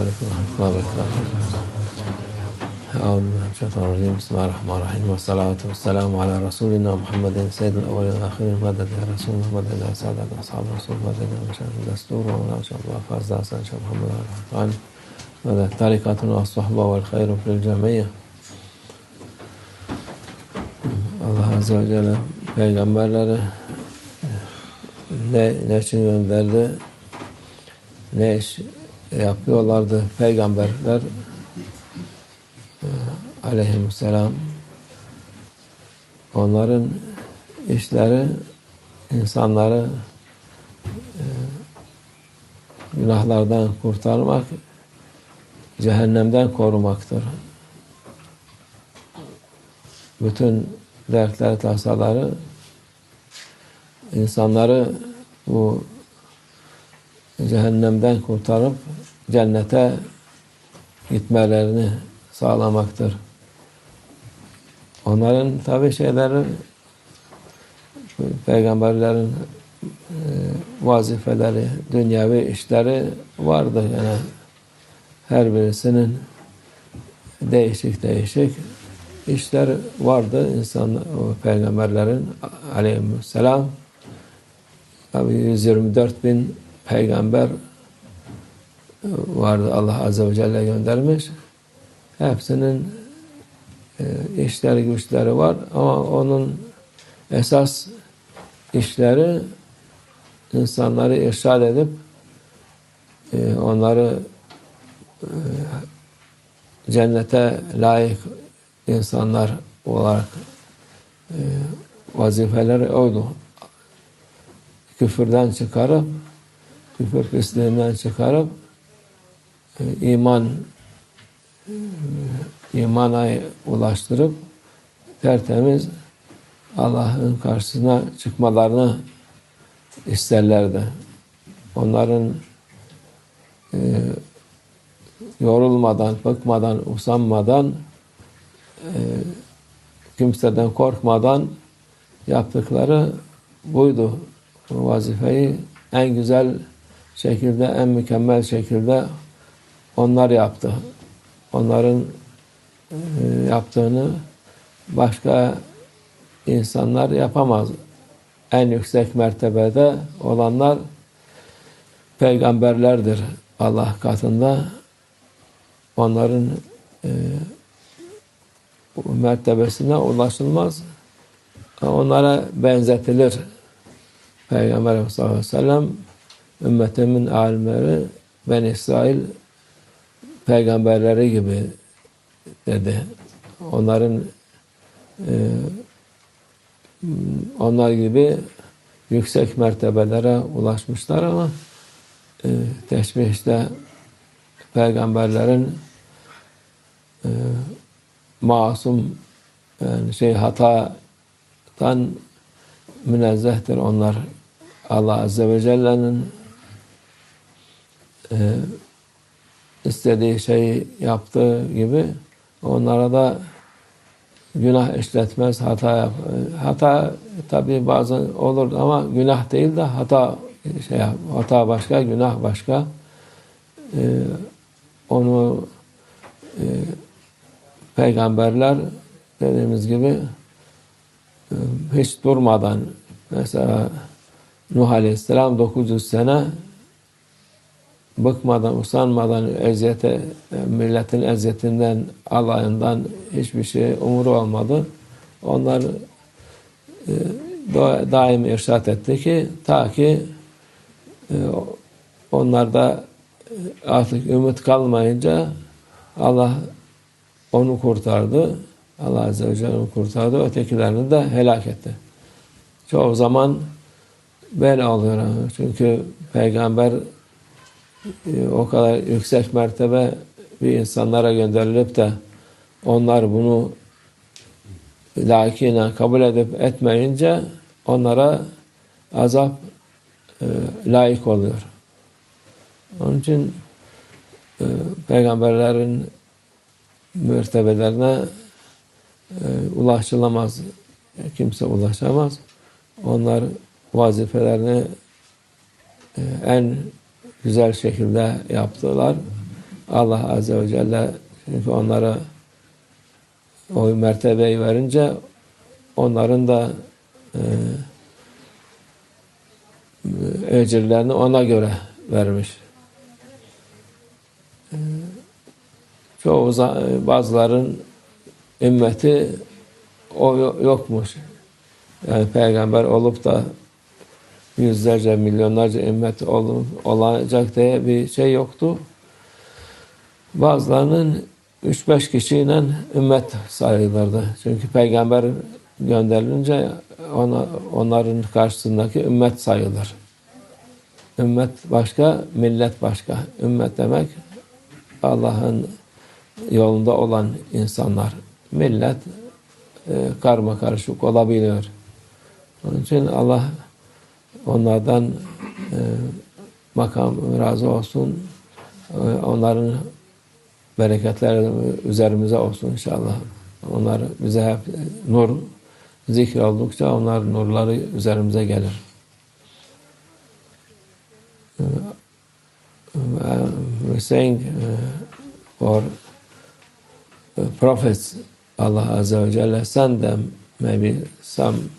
Aleyküm ve Rahmetullahi ve Berekatuhu. أعوذ بالله من الشيطان الرجيم. بسم الله الرحمن الرحيم. والصلاة والسلام على رسولنا محمد سيد الأولين والآخرين. مدد يا رسول الله مدد يا سادة أصحاب رسول مدد يا مشاهد الدستور ومن شاء الله فاز داسا شاء محمد الرحمن مدد تاركاتنا والصحبة والخير في الجميع. Allah Azze ve Celle peygamberleri ne, ne için gönderdi, ne iş yapıyorlardı peygamberler aleyhisselam onların işleri insanları e, günahlardan kurtarmak cehennemden korumaktır. Bütün dertler, tasaları insanları bu cehennemden kurtarıp cennete gitmelerini sağlamaktır. Onların tabi şeyleri peygamberlerin e, vazifeleri, dünyavi işleri vardı. Yani her birisinin değişik değişik işler vardı insan peygamberlerin aleyhisselam tabi 124 bin peygamber vardı Allah Azze ve Celle göndermiş. Hepsinin e, işleri güçleri var ama onun esas işleri insanları irşad edip e, onları e, cennete layık insanlar olarak vazifeleri oydu. Küfürden çıkarıp küfür çıkarıp e, iman imana ulaştırıp tertemiz Allah'ın karşısına çıkmalarını isterlerdi. Onların e, yorulmadan, bıkmadan, usanmadan e, kimseden korkmadan yaptıkları buydu. Bu vazifeyi en güzel şekilde, en mükemmel şekilde onlar yaptı. Onların e, yaptığını başka insanlar yapamaz. En yüksek mertebede olanlar peygamberlerdir Allah katında. Onların e, mertebesine ulaşılmaz. Onlara benzetilir. Peygamber sallallahu aleyhi ve sellem ümmetimin alimleri Ben İsrail peygamberleri gibi dedi. Onların e, onlar gibi yüksek mertebelere ulaşmışlar ama e, teşbihte peygamberlerin e, masum yani şey hatadan münezzehtir onlar. Allah Azze ve Celle'nin e, istediği şeyi yaptığı gibi onlara da günah işletmez, hata yap. Hata tabi bazen olur ama günah değil de hata şey hata başka, günah başka. Ee, onu e, peygamberler dediğimiz gibi e, hiç durmadan mesela Nuh Aleyhisselam 900 sene bıkmadan, usanmadan, eziyete, milletin eziyetinden, alayından hiçbir şey umuru olmadı. Onlar e, daim irşat etti ki ta ki e, onlar da e, artık ümit kalmayınca Allah onu kurtardı. Allah Azze ve Celle onu kurtardı. Ötekilerini de helak etti. Çoğu zaman böyle oluyor. Çünkü peygamber o kadar yüksek mertebe bir insanlara gönderilip de onlar bunu layıkıyla kabul edip etmeyince onlara azap e, layık oluyor. Onun için e, peygamberlerin mertebelerine e, ulaşılamaz. Kimse ulaşamaz. Onlar vazifelerini e, en güzel şekilde yaptılar. Allah Azze ve Celle çünkü onlara o mertebeyi verince onların da e, ecirlerini ona göre vermiş. E, çoğu bazıların ümmeti o yokmuş. Yani peygamber olup da yüzlerce, milyonlarca ümmet olup, olacak diye bir şey yoktu. Bazılarının 3-5 kişiyle ümmet sayılırdı. Çünkü peygamber gönderilince ona, onların karşısındaki ümmet sayılır. Ümmet başka, millet başka. Ümmet demek Allah'ın yolunda olan insanlar. Millet e, karma karışık olabiliyor. Onun için Allah onlardan e, makam razı olsun. E, onların bereketleri üzerimize olsun inşallah. Onlar bize hep nur zikir oldukça onlar nurları üzerimize gelir. We're saying uh, for uh, prophets, Allah Azza wa Jalla send them, maybe some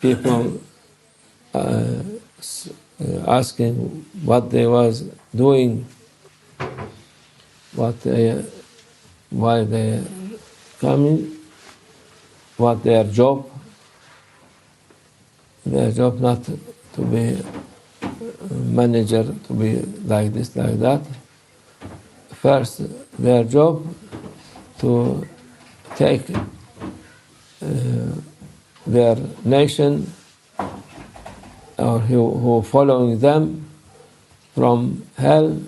people uh, asking what they was doing what they, why they coming, what their job, their job not to be manager, to be like this, like that. First, their job to take uh, their nation or who, who following them from hell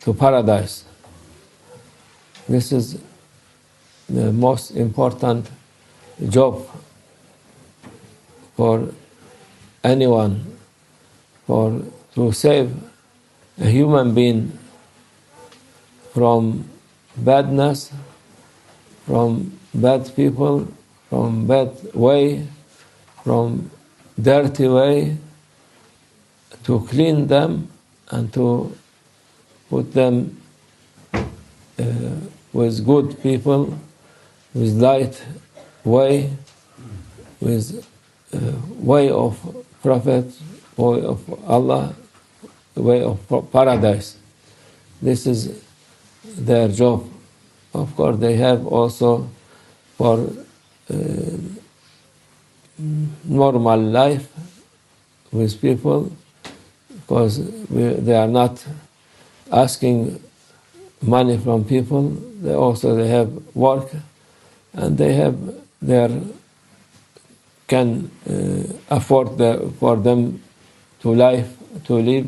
to paradise. This is the most important job for anyone for to save a human being from badness, from bad people, from bad way, from dirty way, to clean them and to put them uh, with good people, with light way, with uh, way of Prophet, way of Allah, way of paradise. This is their job. Of course, they have also for uh, normal life with people because they are not asking money from people. They also they have work, and they have their can uh, afford the, for them to life to live.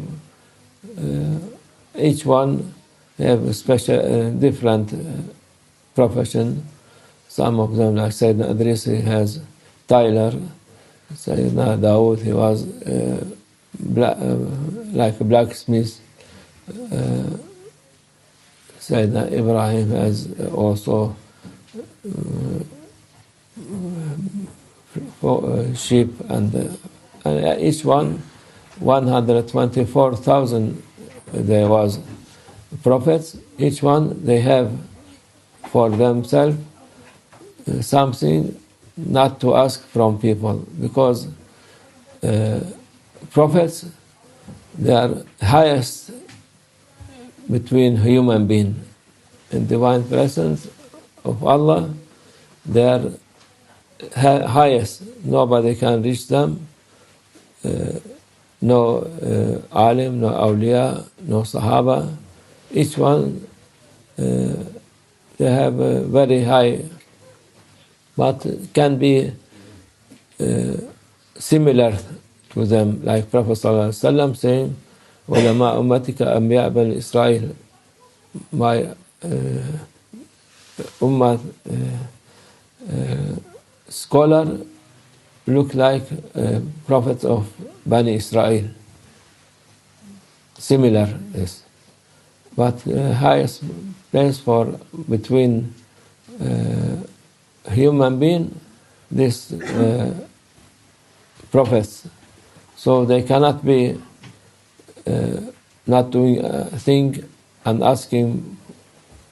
Uh, each one have a special uh, different uh, profession. Some of them, like Sayyidina Idris, he has Tyler. Sayyidina Dawood, he was uh, bla- uh, like a blacksmith. Uh, that Ibrahim has also uh, sheep and, uh, and each one 124,000 there was prophets each one they have for themselves uh, something not to ask from people because uh, prophets they are highest between human being in divine presence of Allah. They are highest. Nobody can reach them. Uh, no uh, alim no awliya no sahaba. Each one uh, they have a very high but can be uh, similar to them like prophet wasallam saying ulama ummatika anbiya bani israel my uh, ummah uh, uh, scholar look like uh, prophets of Bani Israel. Similar is, but uh, highest place for between uh, human being, this uh, prophets. So they cannot be uh, not doing a thing and asking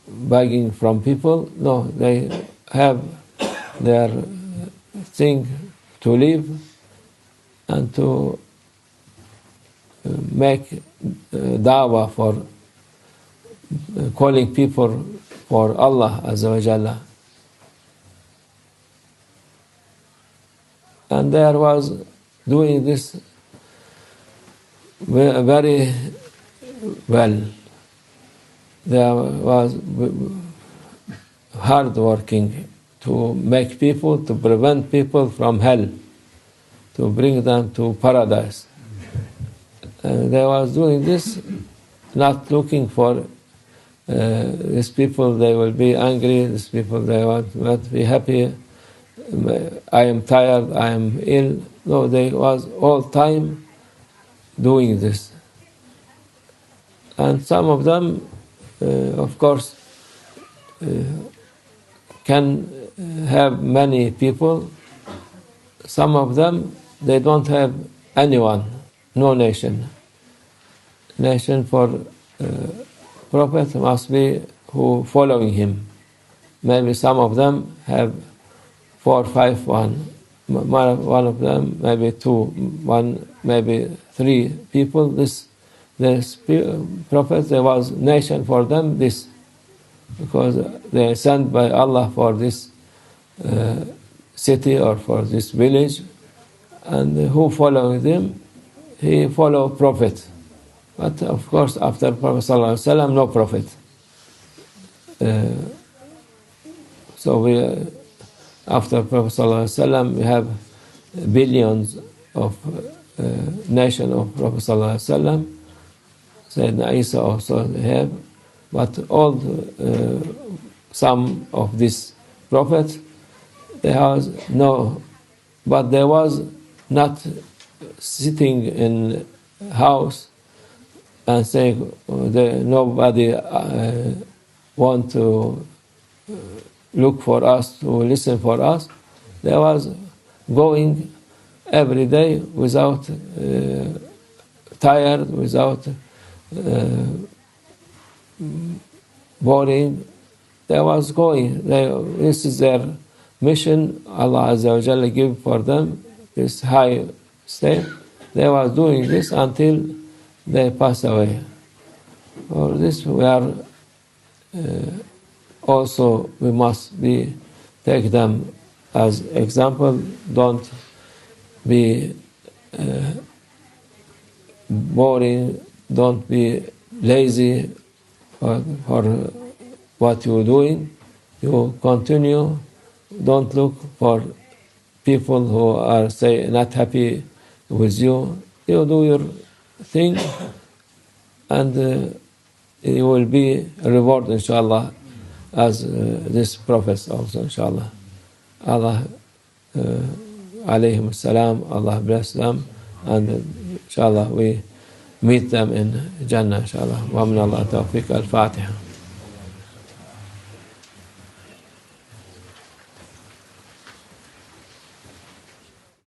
begging from people. No, they have their thing to live and to uh, make uh, da'wah for uh, calling people for Allah Azza wa Jalla. And there was doing this very well. There was hard working to make people, to prevent people from hell, to bring them to paradise. And they was doing this, not looking for uh, these people, they will be angry, these people, they want not be happy. I am tired, I am ill. No, they was all time doing this. And some of them, uh, of course, uh, can have many people. Some of them, they don't have anyone, no nation. Nation for uh, prophet must be who following him. Maybe some of them have four, five, one. One of them, maybe two, one, maybe three people. This, this prophet, there was nation for them. This, because they are sent by Allah for this uh, city or for this village, and who follow them, he follow prophet. But of course, after Prophet ﷺ, no prophet. Uh, so we, uh, after Prophet ﷺ, we have billions of uh, nation of Prophet ﷺ. Sayyidina Isa also have, but all uh, some of these prophets, there was no, but there was not sitting in house and saying that nobody uh, want to look for us, to listen for us. There was going every day without uh, tired, without uh, boring. They was going. They, this is their mission. Allah Azza wa Jalla give for them this high state. They was doing this until they pass away. For this we are uh, also we must be take them as example. Don't be uh, boring. Don't be lazy for, for what you're doing. You continue. Don't look for people who are say not happy with you. You do your thing and uh, you will be rewarded inshallah as uh, this prophets also inshallah. Allah uh, alayhim salam Allah bless them and inshallah we meet them in Jannah inshallah. Wa min Allah tawfiq al-Fatiha